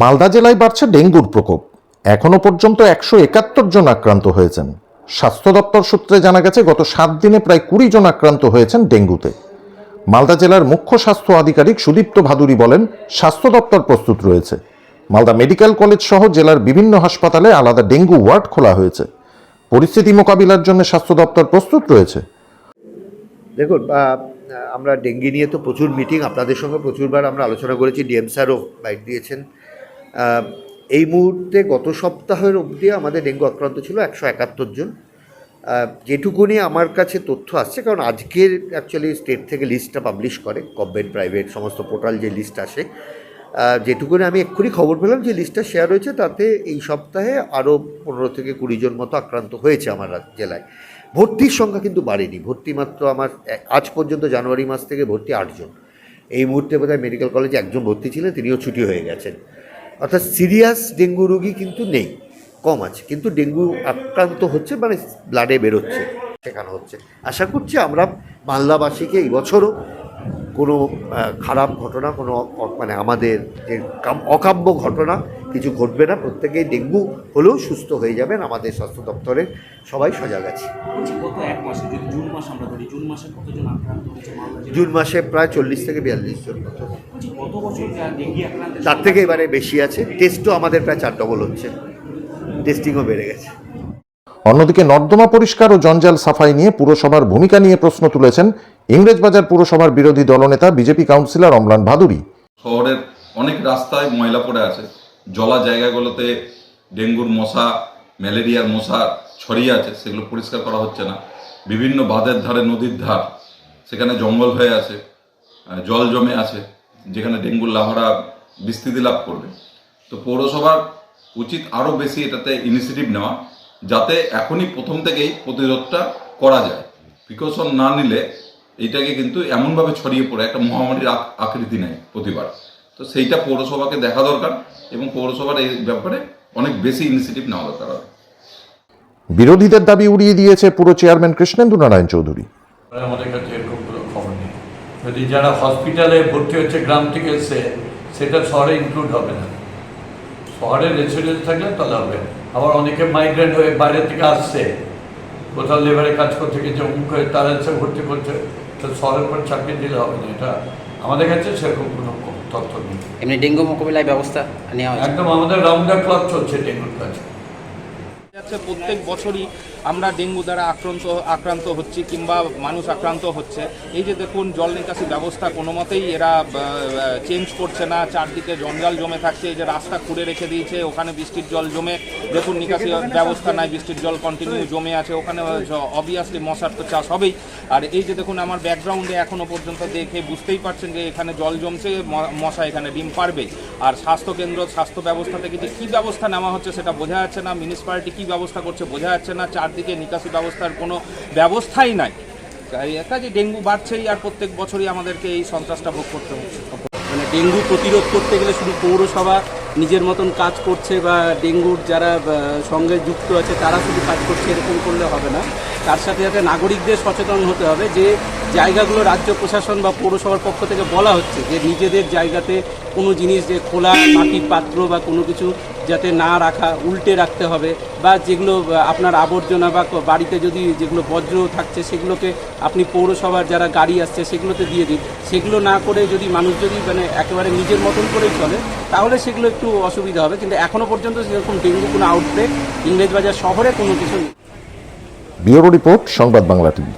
মালদা জেলায় বাড়ছে ডেঙ্গুর প্রকোপ। এখনও পর্যন্ত একশো একাত্তর জন আক্রান্ত হয়েছেন। স্বাস্থ্য দপ্তর সূত্রে জানা গেছে, গত সাত দিনে প্রায় কুড়ি জন আক্রান্ত হয়েছেন ডেঙ্গুতে। মালদা জেলার মুখ্য স্বাস্থ্য আধিকারিক সুদীপ্ত ভাদুরী বলেন, স্বাস্থ্য দপ্তর প্রস্তুত রয়েছে। মালদা মেডিকেল কলেজ সহ জেলার বিভিন্ন হাসপাতালে আলাদা ডেঙ্গু ওয়ার্ড খোলা হয়েছে। পরিস্থিতি মোকাবিলার জন্য স্বাস্থ্য দপ্তর প্রস্তুত রয়েছে। দেখুন আমরা ডেঙ্গি নিয়ে তো প্রচুর মিটিং, আপনাদের সঙ্গে প্রচুরবার আমরা আলোচনা করেছি। ডিএম স্যারও বাইট দিয়েছেন। এই মুহূর্তে গত সপ্তাহের অবধি আমাদের ডেঙ্গু আক্রান্ত ছিল একশো একাত্তর জন। যেটুকুনি আমার কাছে তথ্য আসছে, কারণ আজকের অ্যাকচুয়ালি স্টেট থেকে লিস্টটা পাবলিশ করে গভর্নমেন্ট প্রাইভেট সমস্ত পোর্টাল যে লিস্ট আসে যেটুকুনি আমি এক্ষুনি খবর পেলাম যে লিস্টটা শেয়ার হয়েছে, তাতে এই সপ্তাহে আরও পনেরো থেকে কুড়ি জন মতো আক্রান্ত হয়েছে আমার জেলায়। ভর্তির সংখ্যা কিন্তু বাড়েনি, ভর্তি মাত্র আমার, আজ পর্যন্ত জানুয়ারি মাস থেকে ভর্তি আটজন। এই মুহূর্তে বোধহয় মেডিকেল কলেজে একজন ভর্তি ছিলেন, তিনিও ছুটি হয়ে গেছেন। অর্থাৎ সিরিয়াস ডেঙ্গু রোগী কিন্তু নেই, কম আছে। কিন্তু ডেঙ্গু আক্রান্ত হচ্ছে মানে ব্লাডে বেরোচ্ছে শেখানো হচ্ছে। আশা করছি আমরা মালদাবাসীকে এই বছরও কোনো খারাপ ঘটনা, কোনো মানে আমাদের যে অকাম্য ঘটনা কিছু ঘটবে না প্রত্যেকেই ডেঙ্গু হলেও সুস্থ হয়ে যাবেন। আমাদের স্বাস্থ্য দপ্তরের সবাই সজাগ আছে। বলছি গত এক মাসে যদি জুন মাস প্রায় চল্লিশ থেকে বিয়াল্লিশ জন মতো। আক্রান্ত তার থেকে এবারে বেশি আছে। টেস্টও আমাদের প্রায় চার ডবল হচ্ছে। টেস্টিংও বেড়ে গেছে। অন্যদিকে নর্দমা পরিষ্কার ও জঞ্জাল সাফাই নিয়ে পুরসভার ভূমিকা নিয়ে প্রশ্ন তুলেছেন ইংরেজবাজার পুরসভার বিরোধী দলনেতা বিজেপি কাউন্সিলর অমলান ভাদুরী। শহরের অনেক রাস্তায় ময়লা পড়ে আছে। জলা জায়গাগুলোতে ডেঙ্গুর মশা, ম্যালেরিয়ার মশা ছড়িয়ে আছে, সেগুলো পরিষ্কার করা হচ্ছে না। বিভিন্ন বাঁধের ধারে, নদীর ধার, সেখানে জঙ্গল হয়ে আছে জল জমে আছে, যেখানে ডেঙ্গুর লাভারা বিস্তৃতি লাভ করবে। তো পৌরসভার উচিত আরও বেশি এটাতে ইনিশিয়েটিভ নেওয়া, যাতে এখনই প্রথম থেকেই প্রতিরোধটা করা যায়। প্রিকশন না নিলে এইটাকে কিন্তু এমনভাবে ছড়িয়ে পড়ে, একটা মহামারীর আকৃতি নেয় প্রতিবার। তো সেইটা পৌরসভাকে দেখা দরকার এবং পৌরসভার এই ব্যাপারে অনেক বেশি ইনিশিয়েটিভ নেওয়া দরকার হবে। বিরোধীদের দাবি উড়িয়ে দিয়েছে পুরো চেয়ারম্যান কৃষ্ণেন্দু নারায়ণ চৌধুরী। আমাদের কাছে এরকম কোনো খবর নেই। যদি যারা হসপিটালে ভর্তি হচ্ছে গ্রাম থেকে এসে সেটা শহরে ইনক্লুড হবে না। শহরে রেসিডেন্স থাকলে তাহলে হবে। আবার অনেকে মাইগ্রেন্ট হয়ে বাইরে থেকে আসছে কোথাও লেবারে কাজ করতে গেছে অমুক হয়ে তারা এসে ভর্তি করছে তো শহরের পর চাকরি দিলে হবে না। এটা আমাদের কাছে সেরকম কোনো তথ্য নেই এমনি ডেঙ্গু মোকাবিলায় ব্যবস্থা নেওয়া একদম আমাদের রাউন্ড দ্য ক্লক চলছে ডেঙ্গুর কাজ। যাচ্ছে প্রত্যেক বছরই আমরা ডেঙ্গু দ্বারা আক্রান্ত আক্রান্ত হচ্ছি কিংবা মানুষ আক্রান্ত হচ্ছে। এই যে দেখুন, জল নিকাশি ব্যবস্থা কোনো মতেই এরা চেঞ্জ করছে না। চারদিকে জঞ্জাল জমে থাকছে। এই যে রাস্তা খুঁড়ে রেখে দিয়েছে, ওখানে বৃষ্টির জল জমে। দেখুন, নিকাশি ব্যবস্থা নাই, বৃষ্টির জল কন্টিনিউ জমে আছে। ওখানে অবভিয়াসলি মশার তো চাষ হবেই। আর এই যে দেখুন, আমার ব্যাকগ্রাউন্ডে এখনও পর্যন্ত দেখে বুঝতেই পারছেন যে এখানে জল জমছে মশা এখানে ডিম পারবে আর স্বাস্থ্যকেন্দ্র, স্বাস্থ্য ব্যবস্থা থেকে যে কী ব্যবস্থা নেওয়া হচ্ছে সেটা বোঝা যাচ্ছে না। মিউনিসিপ্যালিটি কী ব্যবস্থা করছে বোঝা যাচ্ছে না। চারদিকে নিকাশি ব্যবস্থার কোনো ব্যবস্থাই নাই। যে ডেঙ্গু বাড়ছেই আর প্রত্যেক বছরই আমাদেরকে এই সন্ত্রাসটা ভোগ করতে হচ্ছে। মানে ডেঙ্গু প্রতিরোধ করতে গেলে শুধু পৌরসভা নিজের মতন কাজ করছে বা ডেঙ্গুর যারা সঙ্গে যুক্ত আছে তারা শুধু কাজ করছে, এরকম করলে হবে না। তার সাথে সাথে নাগরিকদের সচেতন হতে হবে যে জায়গাগুলো রাজ্য প্রশাসন বা পৌরসভার পক্ষ থেকে বলা হচ্ছে যে নিজেদের জায়গাতে কোনো জিনিস যে খোলা মাটির পাত্র বা কোনো কিছু যাতে না রাখা, উল্টে রাখতে হবে বা যেগুলো আপনার আবর্জনা বা বাড়িতে যদি যেগুলো বজ্র থাকছে সেগুলোকে আপনি পৌরসভার যারা গাড়ি আসছে সেগুলোতে দিয়ে দিন। সেগুলো না করে যদি মানুষ যদি মানে একেবারে নিজের মতন করেই চলে, তাহলে সেগুলো একটু অসুবিধা হবে। কিন্তু এখনও পর্যন্ত সেরকম ডেঙ্গু কোনো আউটব্রেক ইংরেজবাজার শহরে কোনো কিছু নেই। ব্যুরো রিপোর্ট সংবাদ বাংলা টিভি।